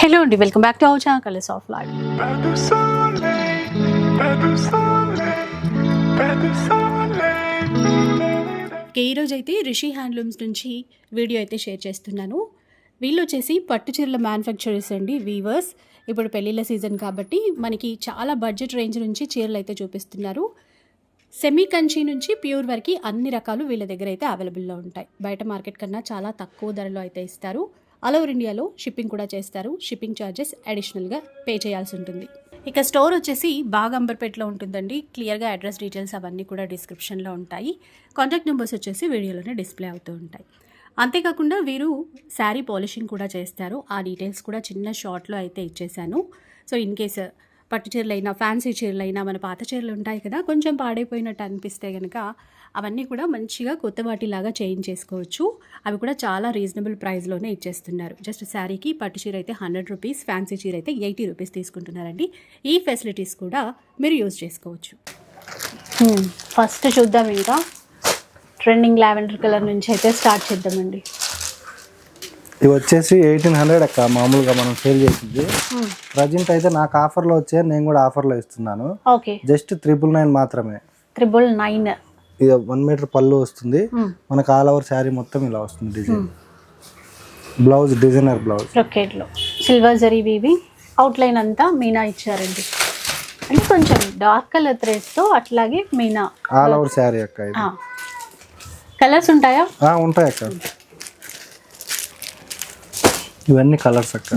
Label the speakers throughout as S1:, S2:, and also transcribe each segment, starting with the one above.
S1: Hello అండి welcome back to our channel colours of life.
S2: Pas de
S1: ఈరోజు అయితే Rishi handlooms నుంచి వీడియో అయితే షేర్ చేస్తున్నాను. వీళ్ళు వచ్చేసి పట్టు చీరల మ్యానుఫ్యాక్చరర్స్ అండి వీవర్స్. ఇప్పుడు పెళ్ళిళ్ళ సీజన్ కాబట్టి మనకి చాలా బడ్జెట్ రేంజ్ నుంచి చీరలు అయితే చూపిస్తున్నారు. సెమీ కంచి నుంచి ప్యూర్ వరకు అన్ని రకాలు వీళ్ళ దగ్గర అయితే అవైలబుల్లో ఉంటాయి. బయట మార్కెట్ కన్నా చాలా తక్కువ ధరలో అయితే ఇస్తారు. ఆల్ ఓవర్ ఇండియాలో షిప్పింగ్ కూడా చేస్తారు. షిప్పింగ్ ఛార్జెస్ అడిషనల్గా పే చేయాల్సి ఉంటుంది. ఇక స్టోర్ వచ్చేసి బాగా అంబర్పేటలో ఉంటుందండి. క్లియర్గా అడ్రస్ డీటెయిల్స్ అవన్నీ కూడా డిస్క్రిప్షన్లో ఉంటాయి. కాంటాక్ట్ నెంబర్స్ వచ్చేసి వీడియోలోనే డిస్ప్లే అవుతూ ఉంటాయి. అంతేకాకుండా వీరు శారీ పాలిషింగ్ కూడా చేస్తారు. ఆ డీటెయిల్స్ కూడా చిన్న షార్ట్లో అయితే ఇచ్చేసాను. సో ఇన్ కేసు పట్టు చీరలైనా ఫ్యాన్సీ చీరలైనా మన పాత చీరలు ఉంటాయి కదా కొంచెం పాడైపోయినట్టు అనిపిస్తే కనుక అవన్నీ కూడా మంచిగా కొత్త వాటిలాగా చేంజ్ చేసుకోవచ్చు. అవి కూడా చాలా రీజనబుల్ ప్రైస్లోనే ఇచ్చేస్తున్నారు. జస్ట్ శారీకి పట్టు చీర అయితే హండ్రెడ్ రూపీస్ ఫ్యాన్సీ చీర అయితే ఎయిటీ రూపీస్ తీసుకుంటున్నారండి. ఈ ఫెసిలిటీస్ కూడా మీరు యూజ్ చేసుకోవచ్చు. ఫస్ట్ చూద్దాం ఇంకా. ట్రెండింగ్ లావెండర్ కలర్ నుంచి అయితే స్టార్ట్ చేద్దామండి.
S3: ఇవి వచ్చేసి ఎయిటీన్ హండ్రెడ్ అక్క మామూలుగా మనం సేల్ చేసింది. ప్రజెంట్ అయితే నాకు ఆఫర్లో వచ్చే నేను కూడా ఆఫర్లో ఇస్తున్నాను.
S1: ఓకే.
S3: జస్ట్ త్రిపుల్ నైన్ మాత్రమే.
S1: Triple nine.
S3: ఇది వన్ మీటర్ పళ్ళు వస్తుంది. మనకు ఆల్ ఓవర్ శారీ మొత్తం ఇలా వస్తుంది డిజైన్ బ్లౌజ్ డిజైనర్ బ్లౌజ్
S1: రొకెట్లో సిల్వర్ జరీ వీవి అవుట్లైన్ అంతా మీనా ఇచ్చారండి. అంటే కొంచెం డార్క్ కలర్ థ్రెడ్స్తో అట్లాగే మీనా.
S3: ఆల్ ఓవర్ శారీ అక్క ఇది.
S1: కలర్స్ ఉంటాయా?
S3: ఉంటాయి అక్క. ఇవన్నీ కలర్స్ అక్క.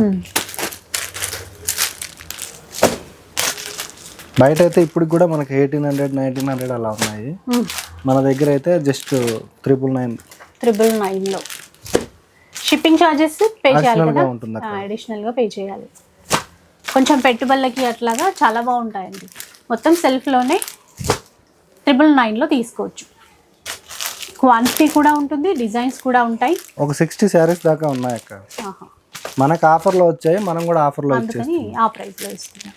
S3: బయట అయితే ఇప్పుడు కూడా మనకి ఎయిటీన్ హండ్రెడ్ నైన్టీన్ హండ్రెడ్ అలా ఉన్నాయి. మన దగ్గర అయితే జస్ట్ త్రిపుల్ నైన్
S1: త్రిబుల్ నైన్లో షిప్పింగ్ ఛార్జెస్ పే చేయాలి కదా?
S3: అక్కడ.
S1: అడిషనల్గా పే చేయాలి. కొంచెం పెట్టుబడులకి అట్లాగా చాలా బాగుంటాయండి. మొత్తం సెల్ఫ్లోనే త్రిబుల్ నైన్లో తీసుకోవచ్చు. క్వాంటిటీ కూడా ఉంటుంది డిజైన్స్ కూడా ఉంటాయి.
S3: ఒక సిక్స్టీ శారీస్ దాకా ఉన్నాయి అక్క.
S1: ఆహా.
S3: మనకు ఆఫర్లో వచ్చాయి మనం కూడా ఆఫర్లో
S1: అందుకని ఆ ప్రైస్లో ఇస్తున్నాం.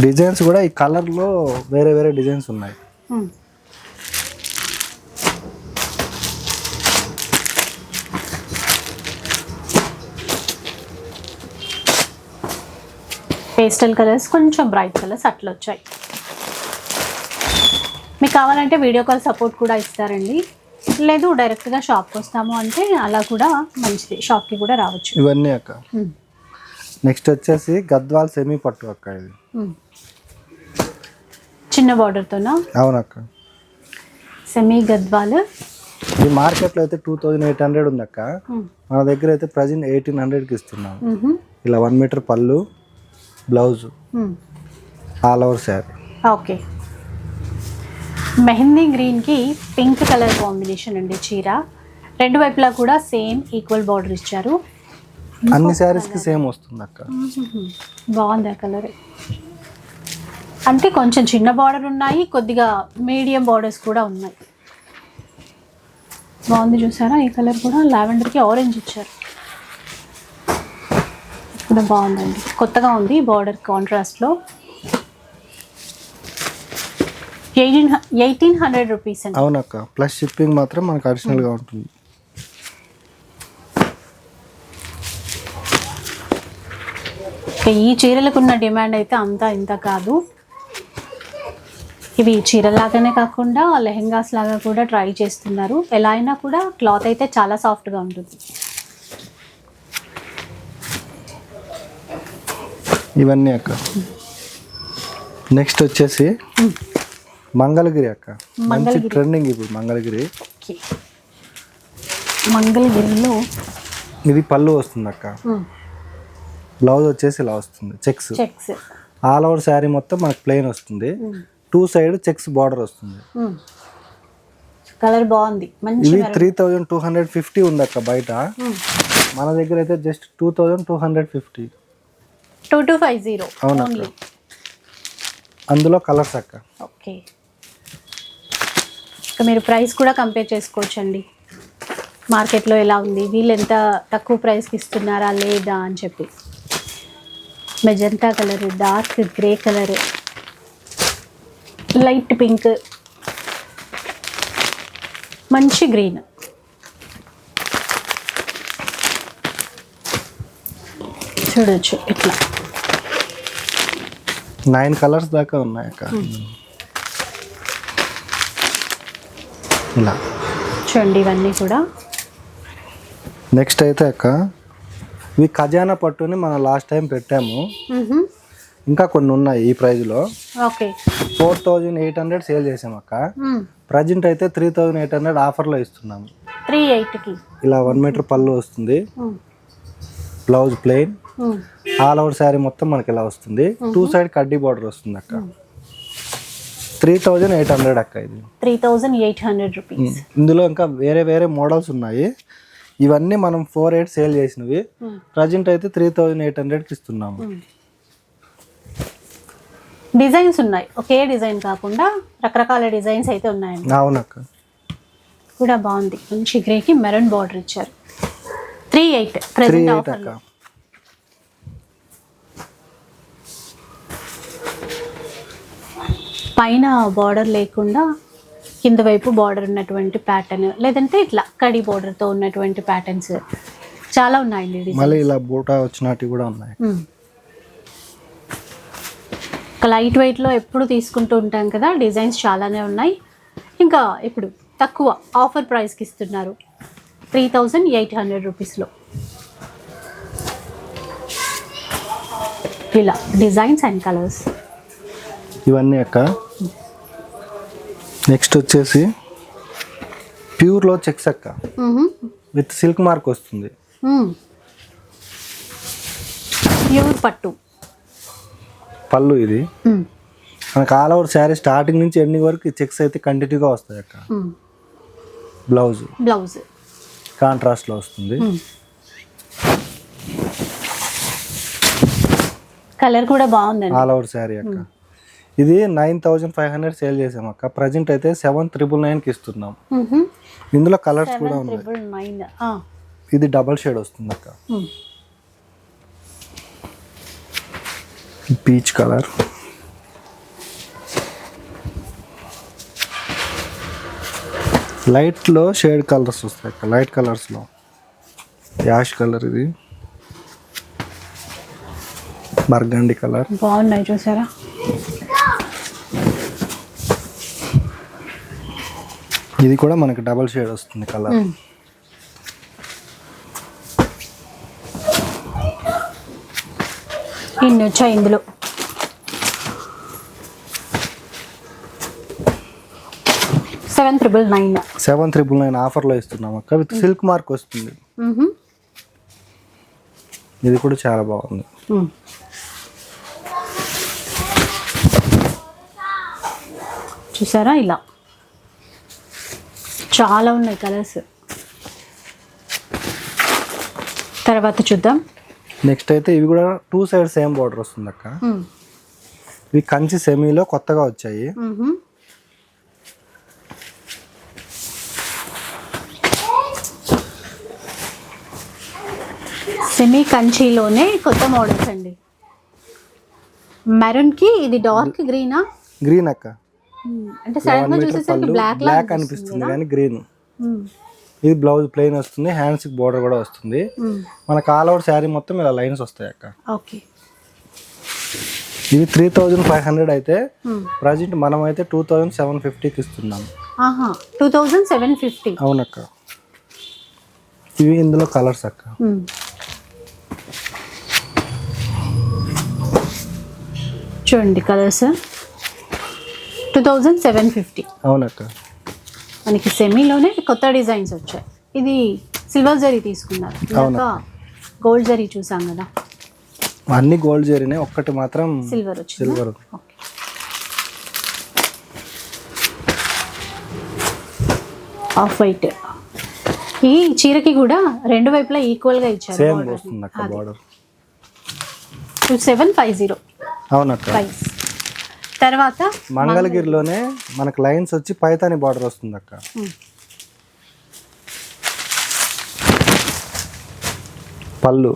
S3: డిజైన్స్ కూడా ఈ కలర్లో వేరే వేరే డిజైన్స్ ఉన్నాయి.
S1: పేస్టల్ కలర్స్ కొంచెం బ్రైట్ కలర్స్ అట్లా వచ్చాయి. మీకు కావాలంటే వీడియో కాల్ సపోర్ట్ కూడా ఇస్తారండి. లేదు డైరెక్ట్గా షాప్కి వస్తాము అంటే అలా కూడా మంచిది. షాప్కి కూడా రావచ్చు.
S3: ఇవన్నీ అక్క. నెక్స్ట్ వచ్చేసి గద్వాల్ సెమీ పట్టు అక్క ఇది.
S1: చిన్న బార్డర్తోనా
S3: అవునక్క.
S1: సెమీ గద్వాల్
S3: ఈ మార్కెట్లో అయితే టూ థౌజండ్ ఎయిట్ హండ్రెడ్ ఉంది అక్క
S1: మ్మ్.
S3: మన దగ్గర అయితే ప్రజెంట్ ఎయిటీన్ హండ్రెడ్కి ఇస్తున్నాం. ఇలా వన్ మీటర్ పళ్ళు blouse. All over sari
S1: okay mehndi గ్రీన్కి పింక్ కలర్ కాంబినేషన్ అండి చీర. రెండు వైపులా కూడా సేమ్ ఈక్వల్ బార్డర్ ఇచ్చారు.
S3: అన్ని శారీస్కి సేమ్ వస్తుంది అక్క
S1: బాగుంది ఆ కలర్ అంటే కొంచెం చిన్న బార్డర్ ఉన్నాయి కొద్దిగా మీడియం బార్డర్స్ కూడా ఉన్నాయి. బాగుంది చూసారా? ఈ కలర్ కూడా లావెండర్కి ఆరెంజ్ ఇచ్చారు. కూడా బాగుందండి. కొత్తగా ఉంది బార్డర్ కాంట్రాస్ట్లో ఎయిటీన్ ఎయిటీన్ హండ్రెడ్ రూపీస్ అండి.
S3: అవునక్క. ప్లస్ షిప్పింగ్ మాత్రం మనకు అడిషనల్గా ఉంటుంది.
S1: ఇక ఈ చీరలకు ఉన్న డిమాండ్ అయితే అంతా ఇంత కాదు. ఇవి చీరలాగానే కాకుండా లెహెంగాస్ లాగా కూడా ట్రై చేస్తున్నారు. ఎలా అయినా కూడా క్లాత్ అయితే చాలా సాఫ్ట్గా ఉంటుంది.
S3: ఇవన్నీ అక్క. నెక్స్ట్ వచ్చేసి మంగళగిరి అక్క. మంచి ట్రెండింగ్ ఇప్పుడు మంగళగిరి.
S1: మంగళగిరిలో
S3: ఇది పళ్ళు వస్తుంది అక్క. బ్లౌజ్ వచ్చేసి ఇలా వస్తుంది. Checks
S1: checks
S3: all over sari మొత్తం మనకు ప్లెయిన్ వస్తుంది. టూ సైడ్ చెక్స్ బార్డర్ వస్తుంది.
S1: కలర్ బాగుంది.
S3: ఇవి three thousand two hundred fifty ఉంది అక్క బయట. మన దగ్గర అయితే just two thousand two hundred fifty.
S1: Two two five zero
S3: అవునక్క.
S1: ఓన్లీ
S3: అందులో కలర్స్ అక్క.
S1: ఓకే. ఇక మీరు ప్రైస్ కూడా కంపేర్ చేసుకోవచ్చండి. మార్కెట్లో ఎలా ఉంది? వీళ్ళు ఎంత తక్కువ ప్రైస్కి ఇస్తున్నారా లేదా అని చెప్పి. Magenta colour dark grey colour. Light pink. మంచి గ్రీన్. చూడొచ్చు ఇట్లా.
S3: నైన్ కలర్స్ దాకా ఉన్నాయి అక్క. ఇలా.
S1: చూడండి ఇవన్నీ కూడా.
S3: నెక్స్ట్ అయితే అక్క ఇవి ఖజానా పట్టుని మనం లాస్ట్ టైం పెట్టాము. ఇంకా కొన్ని ఉన్నాయి ఈ ప్రైజ్లో four thousand eight hundred sale చేసాం అక్క. ప్రజెంట్ అయితే త్రీ థౌజండ్ ఎయిట్ హండ్రెడ్ ఆఫర్లో ఇస్తున్నాము
S1: త్రీ ఎయిట్కి
S3: ఇలా వన్ మీటర్ పళ్ళు వస్తుంది. Blouse plain all over sari మొత్తం మనకి ఇలా వస్తుంది. టూ సైడ్ కడ్డీ బార్డర్ వస్తుంది అక్క. త్రీ థౌజండ్ ఎయిట్ హండ్రెడ్ అక్క ఇది.
S1: Three thousand eight hundred rupees
S3: ఇందులో ఇంకా వేరే వేరే మోడల్స్ ఉన్నాయి. ఇవన్నీ మనం ఫోర్ ఎయిట్ సేల్ చేసినవి. ప్రజెంట్ అయితే త్రీ థౌజండ్ ఎయిట్ హండ్రెడ్కి ఇస్తున్నాము.
S1: డిజైన్స్ ఉన్నాయి. ఒకే డిజైన్ కాకుండా రకరకాల డిజైన్స్ అయితే ఉన్నాయండి.
S3: అవునక్క.
S1: కూడా బాగుంది. మంచి గ్రేకి మెరూన్ బార్డర్ ఇచ్చారు. త్రీ ఎయిట్ ప్రెసెంట్ ఆఫర్ పైన బార్డర్ లేకుండా కింద వైపు బార్డర్ ఉన్నటువంటి ప్యాటర్న్ లేదంటే ఇట్లా కడి బార్డర్తో ఉన్నటువంటి ప్యాటర్న్స్ చాలా ఉన్నాయండి
S3: మళ్ళీ ఇలా బూటా వచ్చినట్టు కూడా ఉన్నాయి.
S1: లైట్ వెయిట్లో ఎప్పుడు తీసుకుంటూ ఉంటాం కదా డిజైన్స్ చాలానే ఉన్నాయి. ఇంకా ఇప్పుడు తక్కువ ఆఫర్ ప్రైస్కి ఇస్తున్నారు త్రీ థౌజండ్ ఎయిట్ హండ్రెడ్ రూపీస్లో ఇలా డిజైన్స్ అండ్ కలర్స్.
S3: ఇవన్నీ అక్క. నెక్స్ట్ వచ్చేసి ప్యూర్లో చెక్స్ అక్క. విత్ సిల్క్ మార్క్ వస్తుంది.
S1: ప్యూర్ పట్టు.
S3: పళ్ళు ఇది. మనకు ఆల్ ఓవర్ శారీ స్టార్టింగ్ నుంచి ఎండింగ్ వరకు చెక్స్ అయితే కంటిన్యూగా వస్తాయి అక్క
S1: మ్మ్.
S3: బ్లౌజ్
S1: బ్లౌజ్
S3: కాంట్రాస్ట్లో వస్తుంది.
S1: కలర్ కూడా బాగుందండి.
S3: ఆల్ ఓవర్ శారీ అక్క. ఇది nine thousand five hundred sale చేసాం అక్క. ప్రజెంట్ అయితే సెవెన్ త్రిబుల్ నైన్కి ఇస్తున్నాం. ఇందులో కలర్స్ కూడా ఉన్నాయి. ఇది డబల్ షేడ్ వస్తుంది అక్క. పీచ్ కలర్ లైట్లో షేడ్ కలర్స్ వస్తాయి లైట్ కలర్స్లో యాష్ కలర్ ఇది. బర్గండి కలర్
S1: బాగున్నాయి చూసారా?
S3: ఇది కూడా మనకి డబల్ షేడ్ వస్తుంది కలర్
S1: ఇన్ని వచ్చాయి ఇందులో. Seven triple nine.
S3: Seven triple nine ఆఫర్లో ఇస్తున్నాం అక్క. విత్ సిల్క్ మార్క్ వస్తుంది. ఇది కూడా చాలా బాగుంది.
S1: చూసారా ఇలా? చాలా ఉన్నాయి కలర్స్. తర్వాత చూద్దాం.
S3: నెక్స్ట్ అయితే ఇవి కూడా టూ సైడ్ సేమ్ బార్డర్ వస్తుంది అక్క ఇవి కంచి సెమీలో కొత్తగా వచ్చాయి.
S1: సెమీ కంచిలోనే కొత్త మోడల్స్ అండి. మెరూన్కి ఇది డార్క్ గ్రీనా
S3: గ్రీన్ అక్క.
S1: అంటే
S3: సడన్గా
S1: చూసేసరికి బ్లాక్
S3: బ్లాక్ అనిపిస్తుంది కానీ గ్రీన్ ఇది బ్లౌజ్ ప్లెయిన్ వస్తుంది హ్యాండ్స్ బార్డర్ కూడా వస్తుంది. మనకు ఆల్ ఓవర్ శారీ మొత్తం ఇలా లైన్స్ వస్తాయి అక్క.
S1: ఓకే.
S3: ఇవి త్రీ థౌజండ్ ఫైవ్ హండ్రెడ్ అయితే ప్రజెంట్ మనం అయితే టూ థౌజండ్ సెవెన్ ఫిఫ్టీకి ఇస్తున్నాం.
S1: టూ థౌజండ్ సెవెన్ ఫిఫ్టీ
S3: అవునక్క. ఇవి ఇందులో కలర్స్ అక్క.
S1: చూడండి colours two thousand seven fifty
S3: అవునక్క.
S1: మనకి సెమీలోనే కొత్త డిజైన్స్ వచ్చాయి. ఇది సిల్వర్ జరీ తీసుకున్నారు. గోల్డ్ జరీ చూసాం కదా.
S3: అన్ని గోల్డ్ జరిగినాయి ఒక్కటి మాత్రం
S1: సిల్వర్
S3: సిల్వర్.
S1: Off white. ఈ చీరకి కూడా రెండు వైపులా ఈక్వల్గా ఇచ్చారు
S3: సేమ్ వస్తుంది అక్క బార్డర్
S1: సెవెన్ ఫైవ్ జీరో
S3: అవునక్క.
S1: ప్రైస్ తర్వాత
S3: మంగళగిరిలోనే మనకు లైన్స్ వచ్చి పైతాని బార్డర్ వస్తుంది అక్క పళ్ళు.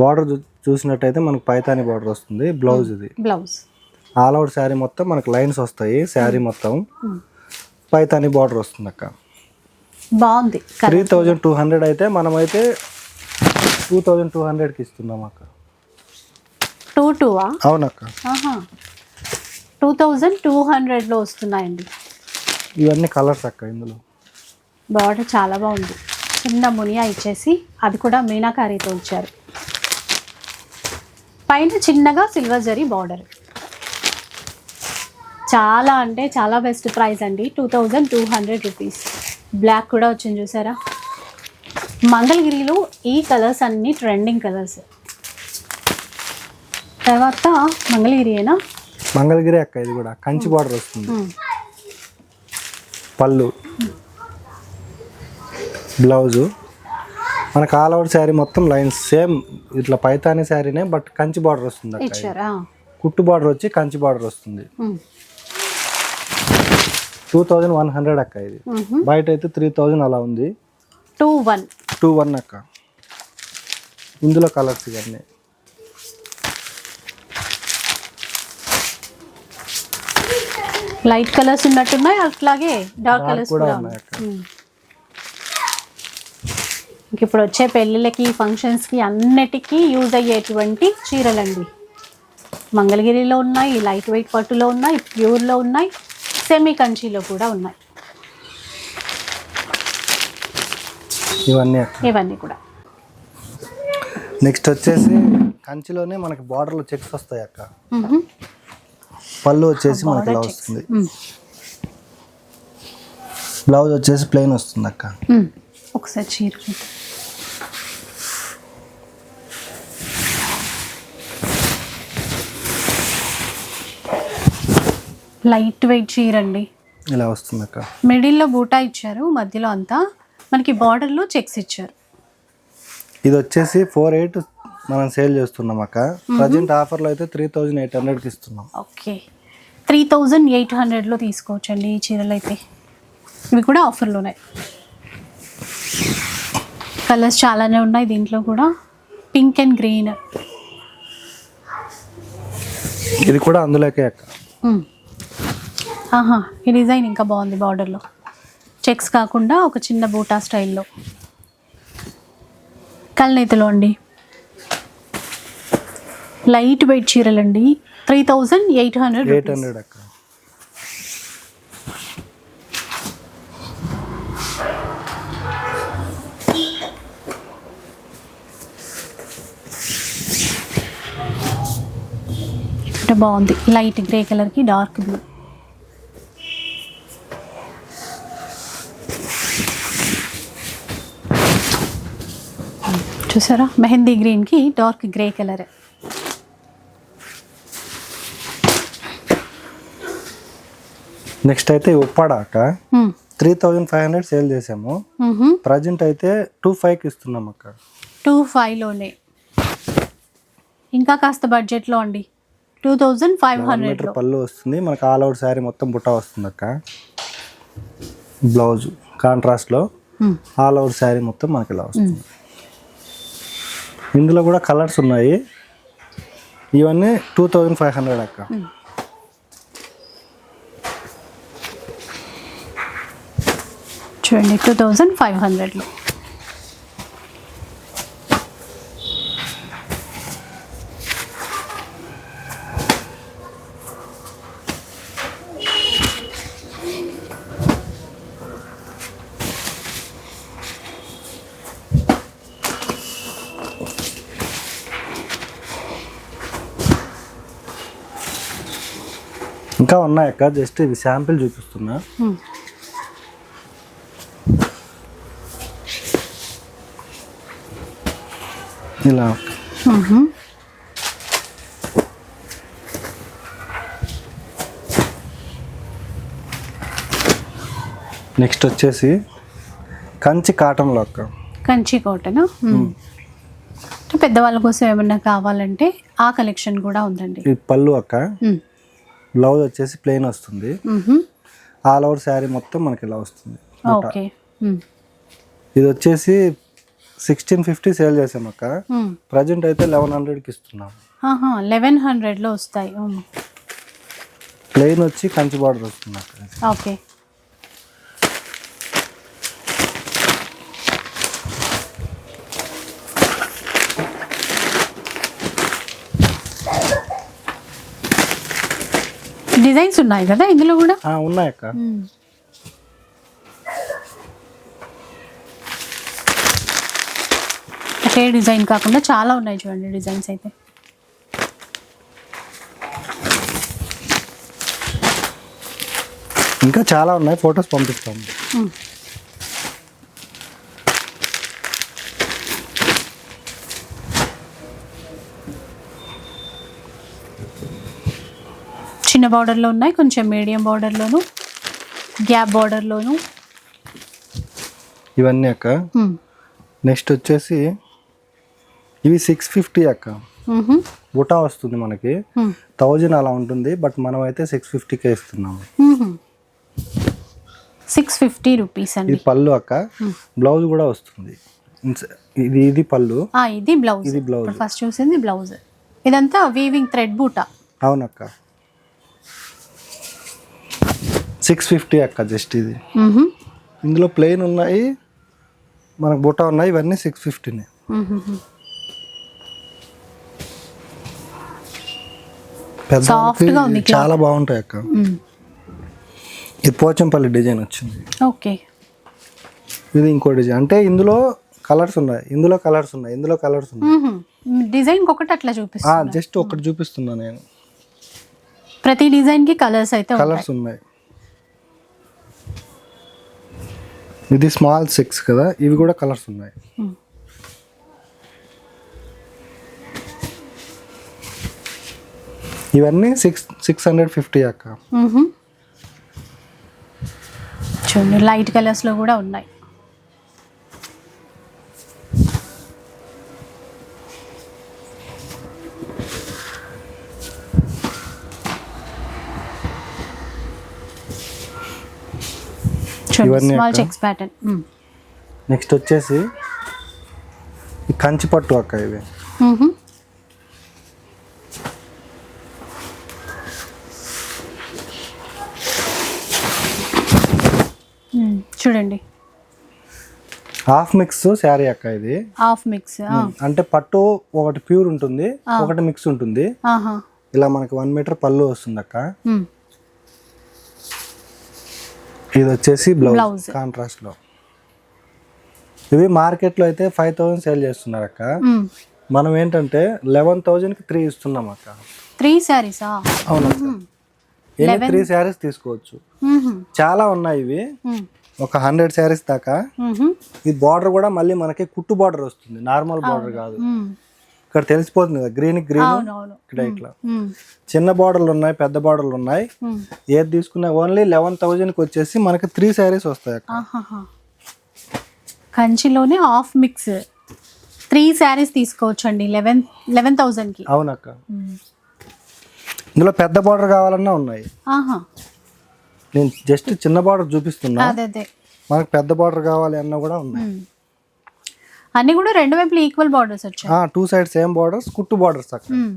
S3: బార్డర్ చూసినట్టయితే మనకు పైతాని బార్డర్ వస్తుంది బ్లౌజ్ ఇది.
S1: బ్లౌజ్.
S3: ఆల్ అవుట్ శారీ మొత్తం మనకు లైన్స్ వస్తాయి శారీ మొత్తం. పైతాని బార్డర్ వస్తుంది అక్క
S1: బాగుంది
S3: త్రీ థౌజండ్ టూ హండ్రెడ్ అయితే మనమైతే టూ థౌజండ్ టూ హండ్రెడ్కి ఇస్తున్నాం అక్క.
S1: టూ టూవా?
S3: అవునక్క.
S1: టూ థౌజండ్ టూ హండ్రెడ్లో వస్తున్నాయండి.
S3: ఇవన్నీ కలర్స్ అక్క ఇందులో.
S1: బార్డర్ చాలా బాగుంది. చిన్న మునియా ఇచ్చేసి అది కూడా మీనాకారీతో ఇచ్చారు పైన చిన్నగా సిల్వర్ జరీ బార్డర్. చాలా అంటే చాలా బెస్ట్ ప్రైస్ అండి. Two thousand two hundred rupees. Black కూడా వచ్చింది చూసారా? మంగళగిరిలో ఈ కలర్స్ అన్ని ట్రెండింగ్ కలర్స్. తర్వాత మంగళగిరియేనా
S3: మంగళగిరి అక్క ఇది కూడా. కంచి బార్డర్ వస్తుంది. పళ్ళు. బ్లౌజు. మనకు ఆల్ అవుట్ శారీ మొత్తం లైన్స్. సేమ్ ఇట్లా పైతాని శారీనే బట్ కంచి బార్డర్ వస్తుంది అక్క కుట్టు బార్డర్ వచ్చి కంచి బార్డర్ వస్తుంది. టూ థౌజండ్ వన్ హండ్రెడ్ అక్క ఇది. బయట అయితే త్రీ థౌజండ్ అలా ఉంది.
S1: టూ వన్
S3: టూ వన్ అక్క. ఇందులో కలర్స్ ఇవన్నీ.
S1: లైట్ కలర్స్ ఉన్నట్టున్నాయి అట్లాగే డార్క్ కలర్స్
S3: కూడా ఉన్నాయి
S1: ఇప్పుడు వచ్చే పెళ్ళిళ్ళకి ఫంక్షన్స్కి అన్నిటికీ యూజ్ అయ్యేటువంటి చీరలండి. మంగళగిరిలో ఉన్నాయి లైట్ వెయిట్ పట్టులో ఉన్నాయి ప్యూర్లో ఉన్నాయి సెమీ కంచిలో కూడా ఉన్నాయి.
S3: ఇవన్నీ
S1: ఇవన్నీ కూడా.
S3: నెక్స్ట్ వచ్చేసి కంచిలోనే మనకి బార్డర్లో చెక్స్ వస్తాయి అక్క. పళ్ళు వచ్చేసి మనకి ఇలా. వస్తుంది. బ్లౌజ్ వచ్చేసి ప్లెయిన్ వస్తుంది అక్క.
S1: ఒకసారి చీర. లైట్ వెయిట్ చీర అండి
S3: ఇలా వస్తుంది అక్క.
S1: మిడిల్లో బూటా ఇచ్చారు మధ్యలో అంతా. మనకి బార్డర్లో చెక్స్ ఇచ్చారు.
S3: ఇది వచ్చేసి ఫోర్ ఎయిట్ మనం సేల్ చేస్తున్నాం అక్క. ప్రజెంట్ ఆఫర్లో అయితే త్రీ థౌజండ్ ఎయిట్ హండ్రెడ్కి ఇస్తున్నాం.
S1: ఓకే. త్రీ థౌజండ్ ఎయిట్ హండ్రెడ్లో తీసుకోవచ్చండి ఈ చీరలు అయితే ఇవి కూడా ఆఫర్లో ఉన్నాయి కలర్స్ చాలానే ఉన్నాయి దీంట్లో కూడా. Pink and green.
S3: ఇది కూడా అందులోకే
S1: ఆహా ఈ డిజైన్ ఇంకా బాగుంది బార్డర్లో. చెక్స్ కాకుండా ఒక చిన్న బూటా స్టైల్లో. కల్నేతలో అండి. Light weight చీరలండి. Three thousand eight hundred
S3: eight hundred అక్క
S1: అంటే బాగుంది లైట్ గ్రే కలర్కి డార్క్ బ్లూ చూసారా మెహందీ గ్రీన్కి డార్క్ గ్రే కలర్
S3: నెక్స్ట్ అయితే ఉప్పాడ అక్క three thousand five hundred sale చేసాము. ప్రజెంట్ అయితే టూ ఫైవ్కి ఇస్తున్నాం అక్క.
S1: టూ ఫైవ్లోనే. ఇంకా కాస్త బడ్జెట్లో అండి. టూ థౌజండ్ ఫైవ్
S3: మీటర్
S1: హండ్రెడ్లో
S3: పళ్ళు వస్తుంది. మనకు ఆల్ అవుట్ శారీ మొత్తం బుట్ట వస్తుంది అక్క. బ్లౌజ్ కాంట్రాస్ట్లో ఆల్ అవుట్ శారీ మొత్తం మనకి ఇలా వస్తుంది. ఇందులో కూడా కలర్స్ ఉన్నాయి. ఇవన్నీ టూ థౌజండ్ ఫైవ్ హండ్రెడ్ అక్క.
S1: చూడండి టూ థౌజండ్ ఫైవ్ హండ్రెడ్లో
S3: ఇంకా ఉన్నాయి అక్క జస్ట్ ఇది శాంపిల్ చూపిస్తున్నా. ఇలా. నెక్స్ట్ వచ్చేసి కంచి కాటన్లో అక్క.
S1: కంచి కాటన్? పెద్దవాళ్ళ కోసం ఏమన్నా కావాలంటే ఆ కలెక్షన్ కూడా ఉందండి.
S3: ఇది పళ్ళు అక్క. బ్లౌజ్ వచ్చేసి ప్లెయిన్ వస్తుంది. ఆల్ ఓవర్ శారీ మొత్తం మనకి ఇలా వస్తుంది. ఇది వచ్చేసి సిక్స్టీన్ ఫిఫ్టీ సేల్ చేసాం అక్క. ప్రజెంట్ అయితే లెవెన్ హండ్రెడ్కి ఇస్తున్నాం.
S1: లెవెన్ హండ్రెడ్లో వస్తాయి.
S3: ప్లెయిన్ వచ్చి కంచి బార్డర్ వస్తుంది అక్క.
S1: ఓకే. డిజైన్స్ ఉన్నాయి కదా ఇందులో కూడా?
S3: ఉన్నాయి అక్క.
S1: ఒకే డిజైన్ కాకుండా చాలా ఉన్నాయి చూడండి డిజైన్స్ అయితే.
S3: ఇంకా చాలా ఉన్నాయి ఫొటోస్ పంపిస్తాము
S1: మ్మ్. చిన్న బార్డర్లో ఉన్నాయి కొంచెం మీడియం బార్డర్లోను గ్యాప్ బార్డర్లోను.
S3: ఇవన్నీ అక్క. నెక్స్ట్ వచ్చేసి ఇవి సిక్స్ ఫిఫ్టీ అక్క. బుటా వస్తుంది మనకి. థౌజండ్ అలా ఉంటుంది బట్ మనం అయితే సిక్స్ ఫిఫ్టీకే ఇస్తున్నాము.
S1: సిక్స్ ఫిఫ్టీ రూపీస్ అండి.
S3: ఇది పళ్ళు అక్క. బ్లౌజ్ కూడా వస్తుంది. ఇది ఇది పళ్ళు.
S1: ఇది బ్లౌజ్.
S3: ఇది బ్లౌజ్.
S1: ఫస్ట్ చూసింది బ్లౌజ్. ఇదంతా వీవింగ్ థ్రెడ్ బూటా.
S3: అవునక్క. సిక్స్ ఫిఫ్టీ అక్క జస్ట్ ఇది. ఇందులో ప్లెయిన్ ఉన్నాయి మనకు బుట్ట ఉన్నాయి ఇవన్నీ సిక్స్ ఫిఫ్టీనే
S1: ఉంది.
S3: చాలా బాగుంటాయి అక్క. ఇది పోచంపల్లి డిజైన్ వచ్చింది.
S1: ఓకే.
S3: ఇది ఇంకో డిజైన్. అంటే ఇందులో కలర్స్ ఉన్నాయి. ఇందులో కలర్స్ ఉన్నాయి. ఇందులో కలర్స్ ఉన్నాయి.
S1: డిజైన్ ఒకటి అట్లా చూపిస్తుంది
S3: జస్ట్ ఒకటి చూపిస్తున్నా నేను.
S1: ప్రతి డిజైన్కి కలర్స్ అయితే
S3: కలర్స్ ఉన్నాయి. ఇది స్మాల్ సిక్స్ కదా. ఇవి కూడా కలర్స్ ఉన్నాయి. ఇవన్నీ సిక్స్ సిక్స్ హండ్రెడ్ ఫిఫ్టీ అక్క.
S1: చూడండి లైట్ కలర్స్లో కూడా ఉన్నాయి. స్మాల్? చెక్స్ ప్యాటర్న్
S3: నెక్స్ట్ వచ్చేసి కంచి పట్టు అక్క ఇవి.
S1: చూడండి.
S3: హాఫ్ మిక్స్ శారీ అక్క ఇది.
S1: హాఫ్ మిక్స్
S3: అంటే పట్టు ఒకటి ప్యూర్ ఉంటుంది ఒకటి మిక్స్ ఉంటుంది. ఇలా మనకి వన్ మీటర్ పళ్ళు వస్తుంది అక్క. ఇది వచ్చేసి బ్లౌజ్. కాంట్రాస్ట్లో. ఇవి మార్కెట్లో అయితే ఫైవ్ థౌసండ్ సేల్ చేస్తున్నారు అక్క. మనం ఏంటంటే లెవెన్ థౌసండ్కి త్రీ ఇస్తున్నాం అక్క.
S1: త్రీ శారీసా
S3: అవును త్రీ శారీస్ తీసుకోవచ్చు. చాలా ఉన్నాయి ఇవి. ఒక హండ్రెడ్ శారీస్ దాకా ఈ బార్డర్ కూడా మళ్ళీ మనకి కుట్టు బార్డర్ వస్తుంది. నార్మల్ బార్డర్ కాదు. ఇక్కడ తెలిసిపోతుంది కదా గ్రీన్ గ్రీన్ ఇక్కడ ఇట్లా. చిన్న బార్డర్లు ఉన్నాయి పెద్ద బార్డర్లు ఉన్నాయి. ఏది తీసుకున్నా ఓన్లీ లెవెన్ థౌజండ్కి వచ్చేసి మనకి త్రీ శారీస్ వస్తాయి.
S1: కంచిలోనే హాఫ్ మిక్స్ త్రీ శారీస్ తీసుకోవచ్చండి లెవెన్ లెవెన్ థౌజండ్కి
S3: అవునక్క. ఇందులో పెద్ద బార్డర్ కావాలన్నా ఉన్నాయి.
S1: ఆహా.
S3: నేను జస్ట్ చిన్న బార్డర్ చూపిస్తున్నా. మనకు పెద్ద బార్డర్ కావాలి అన్న కూడా ఉన్నాయి.
S1: అన్నీ కూడా రెండు వైపులు ఈక్వల్ బార్డర్స్ వచ్చాయి.
S3: టూ సైడ్ సేమ్ బార్డర్స్ కుట్టు బార్డర్స్ అక్క
S1: మ్మ్.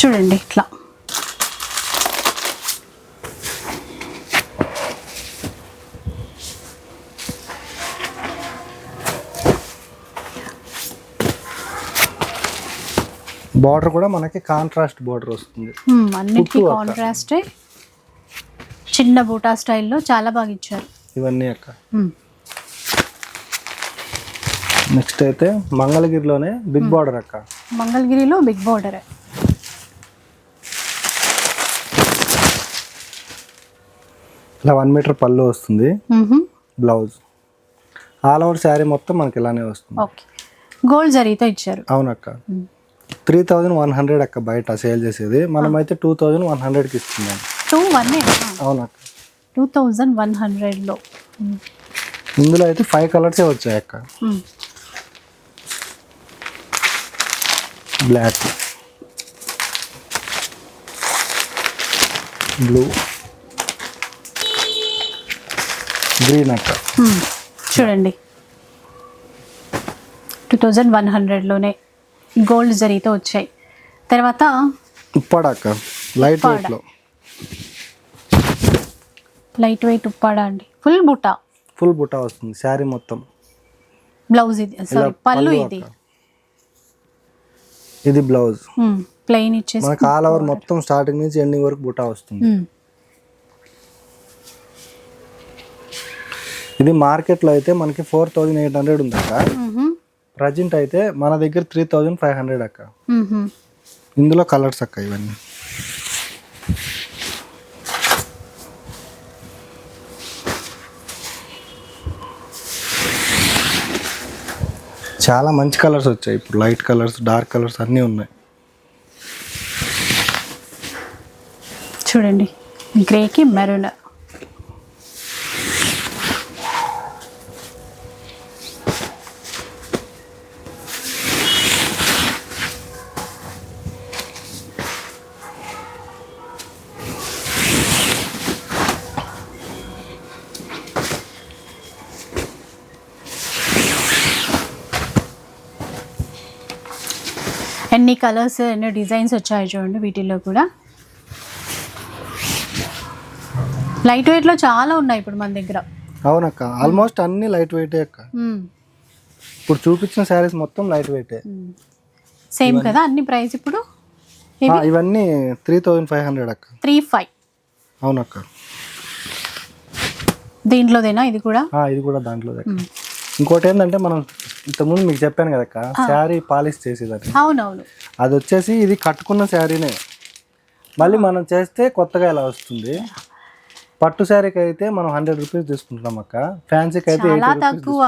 S1: చూడండి ఇట్లా.
S3: బార్డర్ కూడా మనకి కాంట్రాస్ట్ బార్డర్ వస్తుంది.
S1: అన్నిటికీ. కాంట్రాస్టే చిన్న బూటా స్టైల్లో చాలా బాగా ఇచ్చారు.
S3: ఇవన్నీ అక్క. నెక్స్ట్ అయితే మంగళగిరిలోనే బిగ్ బార్డర్ అక్క.
S1: మంగళగిరిలో బిగ్ బార్డర్
S3: ఇలా వన్ మీటర్ పళ్ళు వస్తుంది. బ్లౌజ్ ఆల్ ఓవర్ శారీ మొత్తం మనకి ఇలానే వస్తుంది.
S1: ఓకే. గోల్డ్ జరీతో ఇచ్చారు.
S3: అవునక్క త్రీ థౌజండ్ వన్ హండ్రెడ్ అక్క బయట సేల్ చేసేది. మనమైతే టూ థౌజండ్ వన్ హండ్రెడ్కి ఇస్తున్నాం.
S1: టూ వన్
S3: అవునక్క
S1: టూ థౌజండ్ వన్ హండ్రెడ్లో.
S3: ఇందులో అయితే ఫైవ్ కలర్సే వచ్చాయి అక్క. బ్లాక్. బ్లూ. గ్రీన్ అక్క.
S1: చూడండి. టూ థౌజండ్ వన్ హండ్రెడ్లోనే. గోల్డ్ జరీతో వచ్చాయి. తర్వాత
S3: ఉప్పాడ అక్క లైట్. వెయిట్లో
S1: లైట్ వెయిట్ ఉప్పాడ అండి. ఫుల్ బుట్ట.
S3: ఫుల్ బుటా వస్తుంది శారీ మొత్తం.
S1: బ్లౌజ్ ఇది సారీ పళ్ళు ఇది.
S3: ఇది బ్లౌజ్
S1: ప్లెయిన్ ఇచ్చేసి
S3: మనకు ఆల్ ఓవర్ మొత్తం స్టార్టింగ్ నుంచి ఎండింగ్ వరకు బుటా వస్తుంది.
S1: మ్మ్.
S3: ఇది మార్కెట్లో అయితే మనకి ఫోర్ థౌజండ్ ఎయిట్ హండ్రెడ్ ఉంది
S1: మ్మ్.
S3: ప్రజెంట్ అయితే మన దగ్గర త్రీ థౌజండ్ ఫైవ్ హండ్రెడ్ అక్క. ఇందులో కలర్స్ అక్క ఇవన్నీ. చాలా మంచి కలర్స్ వచ్చాయి. ఇప్పుడు లైట్ కలర్స్ డార్క్ కలర్స్ అన్నీ ఉన్నాయి.
S1: చూడండి గ్రేకి మెరూన్. ఎన్ని కలర్స్ ఎన్ని డిజైన్స్ వచ్చాయి చూడండి వీటిల్లో కూడా. లైట్ వెయిట్లో చాలా ఉన్నాయి ఇప్పుడు మన దగ్గర.
S3: అవునక్క ఆల్మోస్ట్ అన్ని లైట్ వెయిటే అక్క. ఇప్పుడు చూపించిన శారీస్ మొత్తం లైట్ వెయిటే.
S1: సేమ్ కదా అన్ని ప్రైస్ ఇప్పుడు?
S3: ఇవన్నీ త్రీ థౌజండ్ ఫైవ్ హండ్రెడ్ అక్క.
S1: త్రీ ఫైవ్
S3: అవునక్క.
S1: దీంట్లోదేనా ఇది కూడా?
S3: ఇది కూడా దాంట్లో ఇంకోటి ఏంటంటే మనం ఇంతకుముందు మీకు చెప్పాను కదక్క శారీ పాలిష్ చేసేదని
S1: అవునవును.
S3: అది వచ్చేసి ఇది కట్టుకున్న శారీనే. మళ్ళీ మనం చేస్తే కొత్తగా ఇలా వస్తుంది? పట్టు శారీకి అయితే మనం హండ్రెడ్ రూపీస్ తీసుకుంటున్నాం అక్క. ఫ్యాన్సీకి అయితే
S1: చాలా
S3: 80 రూపీస్
S1: తక్కువ.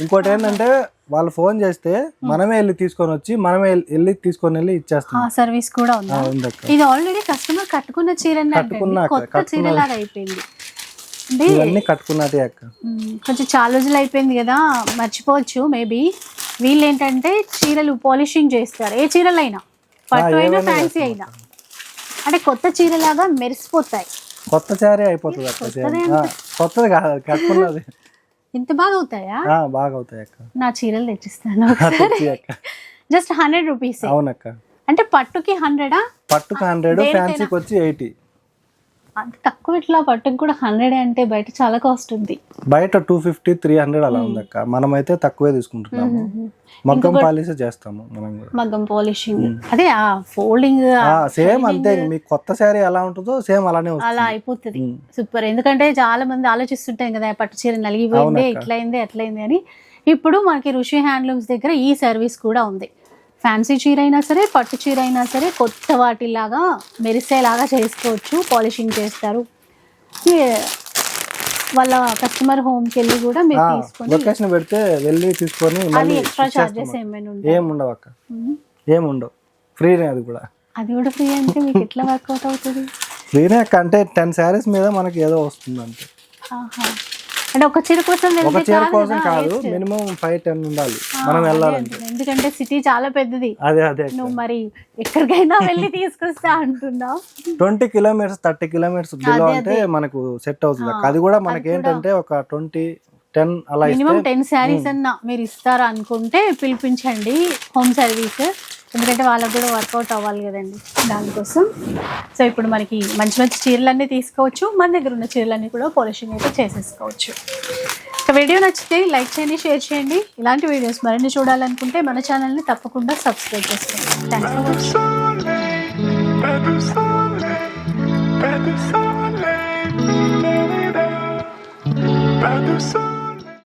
S3: ఇంకోటి ఏంటంటే వాళ్ళు ఫోన్ చేస్తే మనమే వెళ్ళి తీసుకొని వచ్చి మనమే వెళ్ళి- తీసుకొని వెళ్ళి
S1: ఆ
S3: ఇచ్చేస్తున్నాం.
S1: సర్వీస్ కూడా ఉందా? ఇది ఆల్రెడీ కస్టమర్ కట్టుకున్న చీర
S3: కట్టుకున్న అక్క,
S1: చీర. లాగా అయిపోయింది. అంటే
S3: ఇవన్నీ కట్టుకున్నదే అక్క.
S1: కొంచెం చాలా రోజులు అయిపోయింది కదా మర్చిపోవచ్చు మేబీ. వీళ్ళు ఏంటంటే చీరలు పాలిషింగ్ చేస్తారు. ఏ చీరలైనా పట్టు అయినా ఫ్యాన్సీ అయినా. అంటే కొత్త చీరలాగా మెరిసిపోతాయి.
S3: కొత్త శారీ అయిపోతుంది అక్క కొత్తది కాదు కట్టుకున్నది.
S1: ఇంత బాగా అవుతాయా?
S3: బాగా అవుతాయి అక్క.
S1: నా చీరలు తెచ్చిస్తాను. Just hundred rupees.
S3: అవునక్క.
S1: అంటే పట్టుకి హండ్రెడా?
S3: పట్టుకు హండ్రెడ్? ఫ్యాన్సీకి వచ్చి ఎయిటీ.
S1: అంత తక్కువ ఇట్లా పట్టుకు కూడా హండ్రెడ్ అంటే బయట చాలా కాస్ట్ ఉంది.
S3: బయట టూ ఫిఫ్టీ త్రీ హండ్రెడ్ అలా ఉందక్క మనమైతే తక్కువే తీసుకుంటున్నాము. మగ్గం పాలిష్ చేస్తాము మనం
S1: మగ్గం పాలిషింగ్ అదే ఆ ఫోల్డింగ్
S3: సేమ్ అంతే. మీకు కొత్త శారీ ఎలా ఉంటుందో సేమ్ అలానే
S1: అలా అయిపోతుంది. సూపర్ ఎందుకంటే చాలా మంది ఆలోచిస్తుంటాం కదా పట్టు చీర నలిగిపోయింది
S3: అవునక్క.
S1: ఇట్లయింది అట్లయింది అని. ఇప్పుడు మనకి ఋషి హ్యాండ్లూమ్స్ దగ్గర ఈ సర్వీస్ కూడా ఉంది. ఫ్యాన్సీ చీర అయినా సరే పట్టు చీర అయినా సరే కొత్త వాటిలాగా మెరిసేలాగా చేసుకోవచ్చు పాలిషింగ్ చేస్తారు. వాళ్ళ కస్టమర్ హోమ్కి వెళ్ళి కూడా మీరు తీసుకొని
S3: లొకేషన్ పెడితే వెళ్ళి తీసుకొని
S1: అది
S3: మళ్ళీ
S1: ఎక్స్ట్రా చార్జెస్. ఏమైనా ఉంటాయి
S3: ఏం ఉండవు అక్క. ఏం ఉండవు ఫ్రీనే అది కూడా.
S1: అది కూడా ఫ్రీ అంటే మీకు ఎట్లా వర్కౌట్ అవుతుంది?
S3: ఫ్రీనే అక్క అంటే టెన్ శారీస్ మీద మనకి ఏదో వస్తుంది
S1: ఆహా. అంటే ఒక చీర కోసం
S3: ఒక చీర కోసం
S1: కదా.
S3: మినిమం ఫైవ్ టెన్ ఉండాలి. మనం వెళ్ళాలంటే.
S1: ఎందుకంటే సిటీ చాలా పెద్దది.
S3: అదే అదే
S1: నువ్వు మరి ఎక్కడికైనా వెళ్ళి తీసుకొస్తా అంటున్నావు
S3: twenty kilometres thirty kilometres below అంటే మనకు సెట్ అవుతుంది. అది కూడా మనకి ఏంటంటే ఒక ట్వంటీ టెన్ అలా
S1: మినిమం టెన్ శారీస్ అన్న మీరు ఇస్తారా అనుకుంటే పిలిపించండి. హోమ్ సర్వీస్ ఎందుకంటే వాళ్ళకు కూడా వర్కౌట్ అవ్వాలి కదండి. దానికోసం. సో ఇప్పుడు మనకి మంచి మంచి చీరలన్నీ తీసుకోవచ్చు. మన దగ్గర ఉన్న చీరలన్నీ కూడా పాలిషింగ్ అయితే చేసేసుకోవచ్చు. వీడియో నచ్చితే లైక్ చేయండి షేర్ చేయండి. ఇలాంటి వీడియోస్ మరిన్ని చూడాలనుకుంటే మన ఛానల్ని తప్పకుండా సబ్స్క్రైబ్ చేసుకోండి. Thank you watching
S2: Better